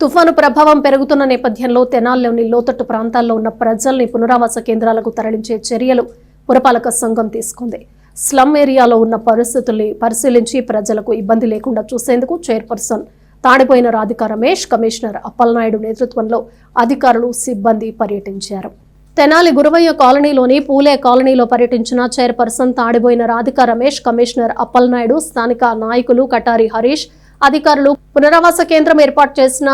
తుఫాను ప్రభావం పెరుగుతున్న నేపథ్యంలో తెనాల్లోని లోతట్టు ప్రాంతాల్లో ఉన్న ప్రజల్ని పునరావాస కేంద్రాలకు తరలించే చర్యలు పురపాలక సంఘం తీసుకుంది. స్లమ్ ఏరియాలో ఉన్న పరిస్థితుల్ని పరిశీలించి ప్రజలకు ఇబ్బంది లేకుండా చూసేందుకు చైర్పర్సన్ తాడిపోయిన రాధిక రమేష్ కమిషనర్ అప్పలనాయుడు నేతృత్వంలో అధికారులు సిబ్బంది పర్యటించారు. తెనాలి గురవయ్య కాలనీలోని పూలే కాలనీలో పర్యటించిన చైర్పర్సన్ తాడిపోయిన రాధిక రమేష్ కమిషనర్ అప్పలనాయుడు స్థానిక నాయకులు కటారి హరీష్ అధికారులు పునరావాస కేంద్రం ఏర్పాటు చేసిన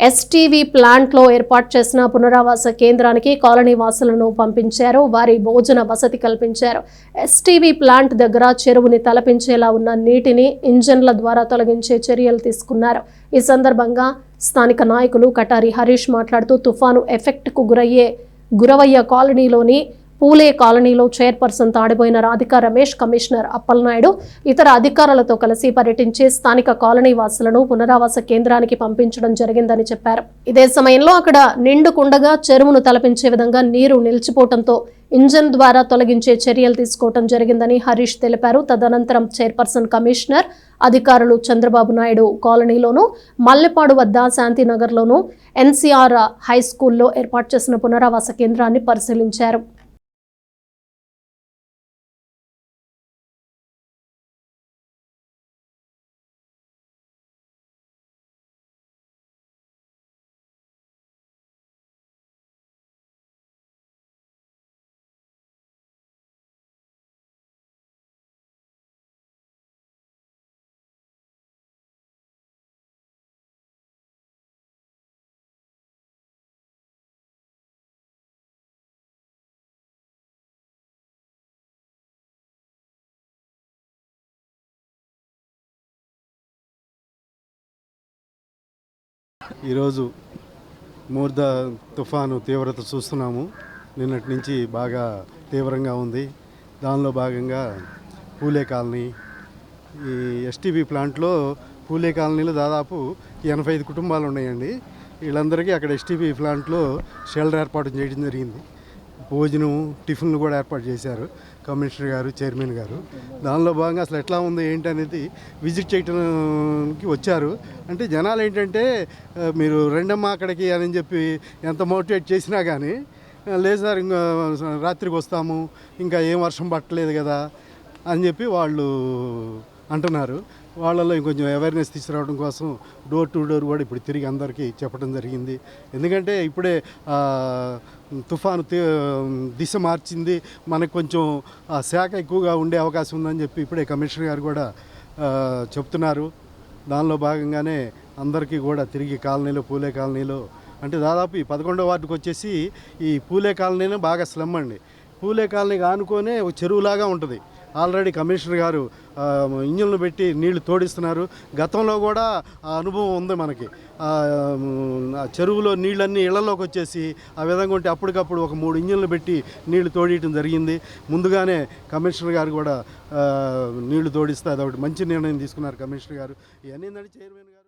ఎస్టీవీ ప్లాంట్లో ఏర్పాటు చేసిన పునరావాస కేంద్రానికి కాలనీ వాసులను పంపించారు. వారి భోజన వసతి కల్పించారు. ఎస్టీవీ ప్లాంట్ దగ్గర చెరువుని తలపించేలా ఉన్న నీటిని ఇంజన్ల ద్వారా తొలగించే చర్యలు తీసుకున్నారు. ఈ సందర్భంగా స్థానిక నాయకులు కటారి హరీష్ మాట్లాడుతూ తుఫాను ఎఫెక్ట్కు గురయ్యే గురవయ్య కాలనీలోని పూలే కాలనీలో చైర్పర్సన్ తాడిపోయిన రాధిక రమేష్ కమిషనర్ అప్పలనాయుడు ఇతర అధికారులతో కలిసి పర్యటించి స్థానిక కాలనీ వాసులను పునరావాస కేంద్రానికి పంపించడం జరిగిందని చెప్పారు. ఇదే సమయంలో అక్కడ నిండుకుండగా చెరువును తలపించే విధంగా నీరు నిలిచిపోవడంతో ఇంజన్ ద్వారా తొలగించే చర్యలు తీసుకోవడం జరిగిందని హరీష్ తెలిపారు. తదనంతరం చైర్పర్సన్ కమిషనర్ అధికారులు చంద్రబాబు నాయుడు కాలనీలోను మల్లెపాడు వద్ద శాంతినగర్లోను ఎన్సీఆర్ హై స్కూల్లో ఏర్పాటు చేసిన పునరావాస కేంద్రాన్ని పరిశీలించారు. ఈరోజు మూర్ధ తుఫాను తీవ్రత చూస్తున్నాము. నిన్నటి నుంచి బాగా తీవ్రంగా ఉంది. దానిలో భాగంగా పూలే కాలనీ ఈ ఎస్టీబీ ప్లాంట్లో పూలే కాలనీలో దాదాపు ఎనభై ఐదు కుటుంబాలు ఉన్నాయండి. వీళ్ళందరికీ అక్కడ ఎస్టీబీ ప్లాంట్లో షెల్టర్ ఏర్పాటు చేయడం జరిగింది. భోజనం టిఫిన్లు కూడా ఏర్పాటు చేశారు కమిషనర్ గారు చైర్మన్ గారు. దానిలో భాగంగా అసలు ఎట్లా ఉంది ఏంటి అనేది విజిట్ చేయడానికి వచ్చారు. అంటే జనాలు ఏంటంటే మీరు రెండమ్మా అక్కడికి అని చెప్పి ఎంత మోటివేట్ చేసినా కానీ లేదు సార్ ఇంకా రాత్రికి వస్తాము ఇంకా ఏం వర్షం పట్టలేదు కదా అని చెప్పి వాళ్ళు అంటున్నారు. వాళ్ళలో ఇంకొంచెం అవేర్నెస్ తీసుకురావడం కోసం డోర్ టు డోర్ కూడా ఇప్పుడు తిరిగి అందరికీ చెప్పడం జరిగింది. ఎందుకంటే ఇప్పుడే తుఫాను తీ- దిశ మార్చింది. మనకు కొంచెం ఆ శాఖ ఎక్కువగా ఉండే అవకాశం ఉందని చెప్పి ఇప్పుడే కమిషనర్ గారు కూడా చెప్తున్నారు. దానిలో భాగంగానే అందరికీ కూడా తిరిగి కాలనీలో పూలే కాలనీలో అంటే దాదాపు ఈ పదకొండో వార్డుకి వచ్చేసి ఈ పూలే కాలనీనే బాగా స్లమ్ అండి. పూలే కాలనీకి ఆనుకొనే ఒక చెరువులాగా ఉంటుంది. ఆల్రెడీ కమిషనర్ గారు ఇంజన్లు పెట్టి నీళ్ళు తోడిస్తున్నారు. గతంలో కూడా ఆ అనుభవం ఉంది మనకి. ఆ, చెరువులో నీళ్ళన్నీ ఇళ్ళలోకి వచ్చేసి ఆ విధంగా ఉంటే అప్పటికప్పుడు ఒక మూడు ఇంజన్లు పెట్టి నీళ్ళు తోడియటం జరిగింది. ముందుగానే కమిషనర్ గారు కూడా నీళ్ళు తోడిస్తే అదొకటి మంచి నిర్ణయం తీసుకున్నారు కమిషనర్ గారు. ఇవన్నీ చైర్మన్ గారు?